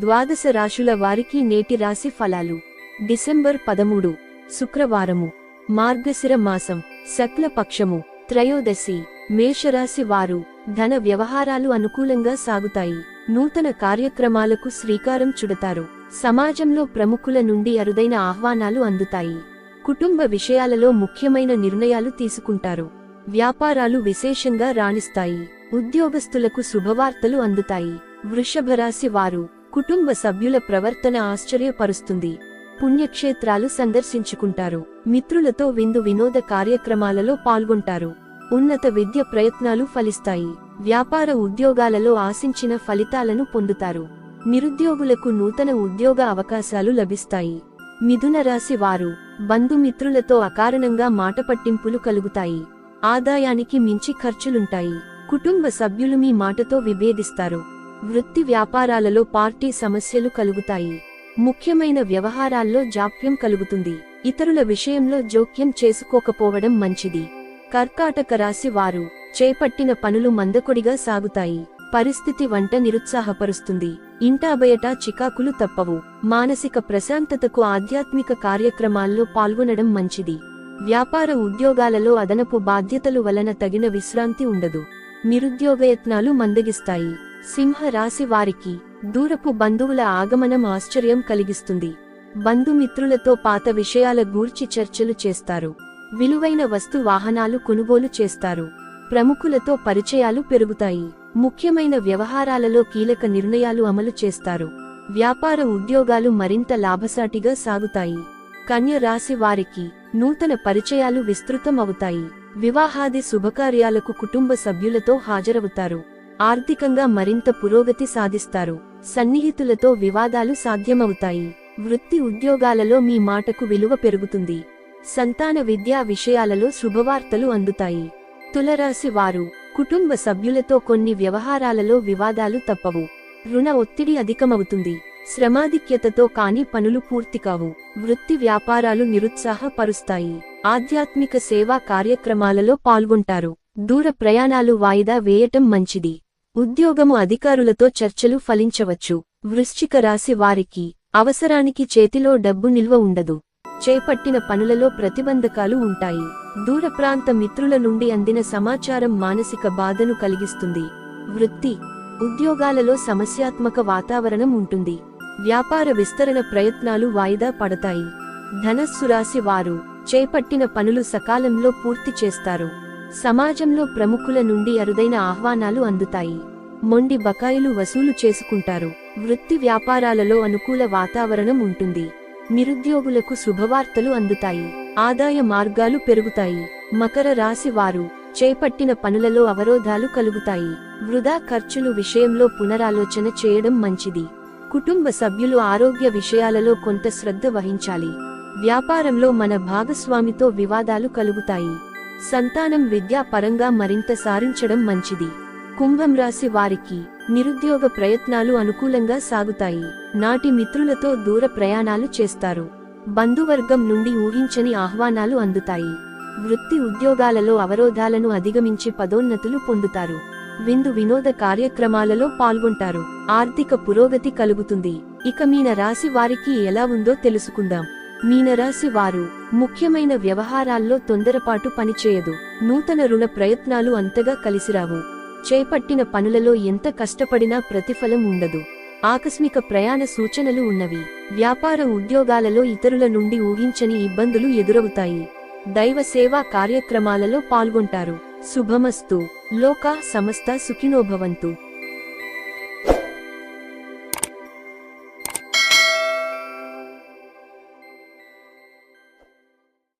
ద్వాదశ రాశుల వారికి నేటి రాశి ఫలాలు. డిసెంబర్ పదమూడు శుక్రవారము. మార్గశిర మాసం శక్లపక్షము త్రయోదశి మేషరాశి వారు ధన వ్యవహారాలు అనుకూలంగా సాగుతాయి. నూతన కార్యక్రమాలకు శ్రీకారం చుడతారు. సమాజంలో ప్రముఖుల నుండి అరుదైన ఆహ్వానాలు అందుతాయి. కుటుంబ విషయాలలో ముఖ్యమైన నిర్ణయాలు తీసుకుంటారు. వ్యాపారాలు విశేషంగా రాణిస్తాయి. ఉద్యోగస్తులకు శుభవార్తలు అందుతాయి. వృషభరాశి వారు కుటుంబ సభ్యుల ప్రవర్తన ఆశ్చర్యపరుస్తుంది. పుణ్యక్షేత్రాలు సందర్శించుకుంటారు. మిత్రులతో విందు వినోద కార్యక్రమాలలో పాల్గొంటారు. ఉన్నత విద్య ప్రయత్నాలు ఫలిస్తాయి. వ్యాపార ఉద్యోగాలలో ఆశించిన ఫలితాలను పొందుతారు. నిరుద్యోగులకు నూతన ఉద్యోగ అవకాశాలు లభిస్తాయి. మిథున రాశి వారు బంధుమిత్రులతో అకారణంగా మాటపట్టింపులు కలుగుతాయి. ఆదాయానికి మించి ఖర్చులుంటాయి. కుటుంబ సభ్యులు మీ మాటతో విభేదిస్తారు. వృత్తి వ్యాపారాలలో పార్టీ సమస్యలు కలుగుతాయి. ముఖ్యమైన వ్యవహారాల్లో జాప్యం కలుగుతుంది. ఇతరుల విషయంలో జోక్యం చేసుకోకపోవడం మంచిది. కర్కాటక రాశి వారు చేపట్టిన పనులు మందకొడిగా సాగుతాయి. పరిస్థితి వంట నిరుత్సాహపరుస్తుంది. ఇంటా బయట చికాకులు తప్పవు. మానసిక ప్రశాంతతకు ఆధ్యాత్మిక కార్యక్రమాల్లో పాల్గొనడం మంచిది. వ్యాపార ఉద్యోగాలలో అదనపు బాధ్యతలు వలన తగిన విశ్రాంతి ఉండదు. నిరుద్యోగయత్నాలు మందగిస్తాయి. సింహ రాశి వారికి దూరపు బంధువుల ఆగమనం ఆశ్చర్యం కలిగిస్తుంది. బంధుమిత్రులతో పాత విషయాల గూర్చి చర్చలు చేస్తారు. విలువైన వస్తు వాహనాలు కొనుగోలు చేస్తారు. ప్రముఖులతో పరిచయాలు పెరుగుతాయి. ముఖ్యమైన వ్యవహారాలలో కీలక నిర్ణయాలు అమలు చేస్తారు. వ్యాపార ఉద్యోగాలు మరింత లాభసాటిగా సాగుతాయి. కన్య రాశి వారికి నూతన పరిచయాలు విస్తృతం అవుతాయి వివాహాది శుభకార్యాలకు కుటుంబ సభ్యులతో హాజరవుతారు. ఆర్థికంగా మరింత పురోగతి సాధిస్తారు. సన్నిహితులతో వివాదాలు సాధ్యమవుతాయి. వృత్తి ఉద్యోగాలలో మీ మాటకు విలువ పెరుగుతుంది. సంతాన విద్యా విషయాలలో శుభవార్తలు అందుతాయి. తులరాశి వారు కుటుంబ సభ్యులతో కొన్ని వ్యవహారాలలో వివాదాలు తప్పవు. రుణ ఒత్తిడి అధికమవుతుంది. శ్రమాధిక్యతతో కాని పనులు పూర్తి కావు. వృత్తి వ్యాపారాలు నిరుత్సాహపరుస్తాయి. ఆధ్యాత్మిక సేవా కార్యక్రమాలలో పాల్గొంటారు. దూర ప్రయాణాలు వాయిదా వేయటం మంచిది. ఉద్యోగము అధికారులతో చర్చలు ఫలించవచ్చు. వృశ్చిక రాశి వారికి అవసరానికి చేతిలో డబ్బు నిల్వ ఉండదు. చేపట్టిన పనులలో ప్రతిబంధకాలు ఉంటాయి. దూర ప్రాంత మిత్రుల నుండి అందిన సమాచారం మానసిక బాధను కలిగిస్తుంది. వృత్తి ఉద్యోగాలలో సమస్యాత్మక వాతావరణం ఉంటుంది. వ్యాపార విస్తరణ ప్రయత్నాలు వాయిదా పడతాయి. ధనస్సు రాశి వారు చేపట్టిన పనులు సకాలంలో పూర్తి చేస్తారు. సమాజంలో ప్రముఖుల నుండి అరుదైన ఆహ్వానాలు అందుతాయి. మొండి బకాయిలు వసూలు చేసుకుంటారు. వృత్తి వ్యాపారాలలో అనుకూల వాతావరణం ఉంటుంది. నిరుద్యోగులకు శుభవార్తలు అందుతాయి. ఆదాయ మార్గాలు పెరుగుతాయి. మకర రాశి వారు చేపట్టిన పనులలో అవరోధాలు కలుగుతాయి. వృధా ఖర్చులు విషయంలో పునరాలోచన చేయడం మంచిది. కుటుంబ సభ్యులు ఆరోగ్య విషయాలలో కొంత శ్రద్ధ వహించాలి. వ్యాపారంలో మన భాగస్వామితో వివాదాలు కలుగుతాయి. సంతానం విద్యా పరంగా మరింత సారించడం మంచిది. కుంభం రాశి వారికి నిరుద్యోగ ప్రయత్నాలు అనుకూలంగా సాగుతాయి. నాటి మిత్రులతో దూర ప్రయాణాలు చేస్తారు. బంధువర్గం నుండి ఊహించని ఆహ్వానాలు అందుతాయి. వృత్తి ఉద్యోగాలలో అవరోధాలను అధిగమించి పదోన్నతులు పొందుతారు. విందు వినోద కార్యక్రమాలలో పాల్గొంటారు. ఆర్థిక పురోగతి కలుగుతుంది. ఇక మీన రాశి వారికి ఎలా ఉందో తెలుసుకుందాం. మీనరాశి వారు ముఖ్యమైన వ్యవహారాల్లో తొందరపాటు పనిచేయదు. నూతన రుణ ప్రయత్నాలు అంతగా కలిసిరావు. చేపట్టిన పనులలో ఎంత కష్టపడినా ప్రతిఫలం ఉండదు. ఆకస్మిక ప్రయాణ సూచనలు ఉన్నవి. వ్యాపార ఉద్యోగాలలో ఇతరుల నుండి ఊహించని ఇబ్బందులు ఎదురవుతాయి. దైవ సేవా కార్యక్రమాలలో పాల్గొంటారు. శుభమస్తు. లోకా సమస్త సుఖినోభవంతు.